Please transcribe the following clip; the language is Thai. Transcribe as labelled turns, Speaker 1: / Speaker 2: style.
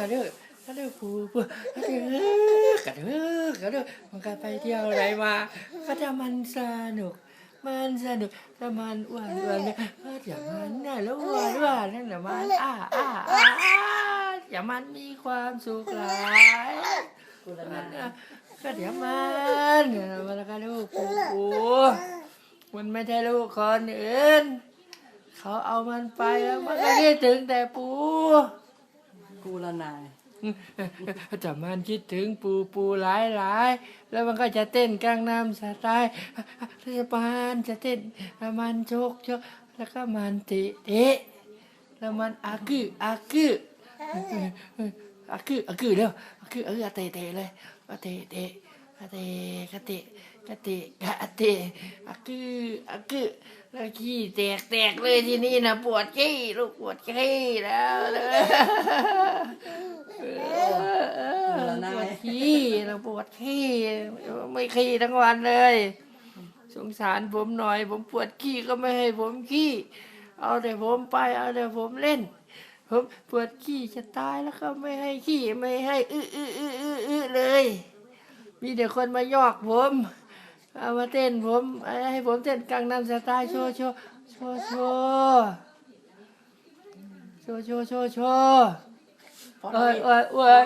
Speaker 1: กระเด้อกระเด้อปูปูกระเด้อกระเด้อกระเด้อมันก็ไปเที่ยวไหนมาก็จะมันสนุก มันสนุกแต่มันอ้วนอ้วนเนี่ยก็อย่ามันน่ะแล้วอ้วนอ้วนนั่นแหละมันอ้าอ้าอ้าอย่ามันมีความสุขหลายมั
Speaker 2: น
Speaker 1: ก็เดี๋ยวมันเนี่ยมันก็ลูกปูปูมันไม่ใช่ลูกคนอื่นเขาเอามันไปแล้วมันก็คิดถึงแต่ปู
Speaker 2: กูละนาย
Speaker 1: แต่มันคิดถึงปูปูหลายหลายแล้วมันก็จะเต้นกลางน้ำสไตล์แล้วมันจะเต้นแล้วมันโชกโชกแล้วก็มันเตะเตะแล้วมันอากืออากืออากืออากือเร็วอากือเออเตะเตะเลยก็เตะเตะ ก็เตะก็เตะก็เตะก็เตะอากืออากือแล้วขี้แตกแตกเลยที่นี้นะปวดขี้ลูกปวดขี้แล้วเลยปวดขี้เราปวดขี้ไม่ขี้ทั้งวันเลย สงสารผมหน่อย ผมปวดขี้ก็ไม่ให้ผมขี้เอาแต่ผมไปเอาแต่ผมเล่นผมปวดขี้จะตายแล้วก็ไม่ให้ขี้ไม่ให้อื้ออื้ออื้ออื้อเลย มีแต่คนมายอกผมเอามาเต้นผมให้ผมเต้นกลางน้ำสไตล์โชว์โชว์โชว์โชว์โชว์โชว์โชว์โชว์
Speaker 2: เพราะ
Speaker 1: เอ้ยโอ้ยเอ้ย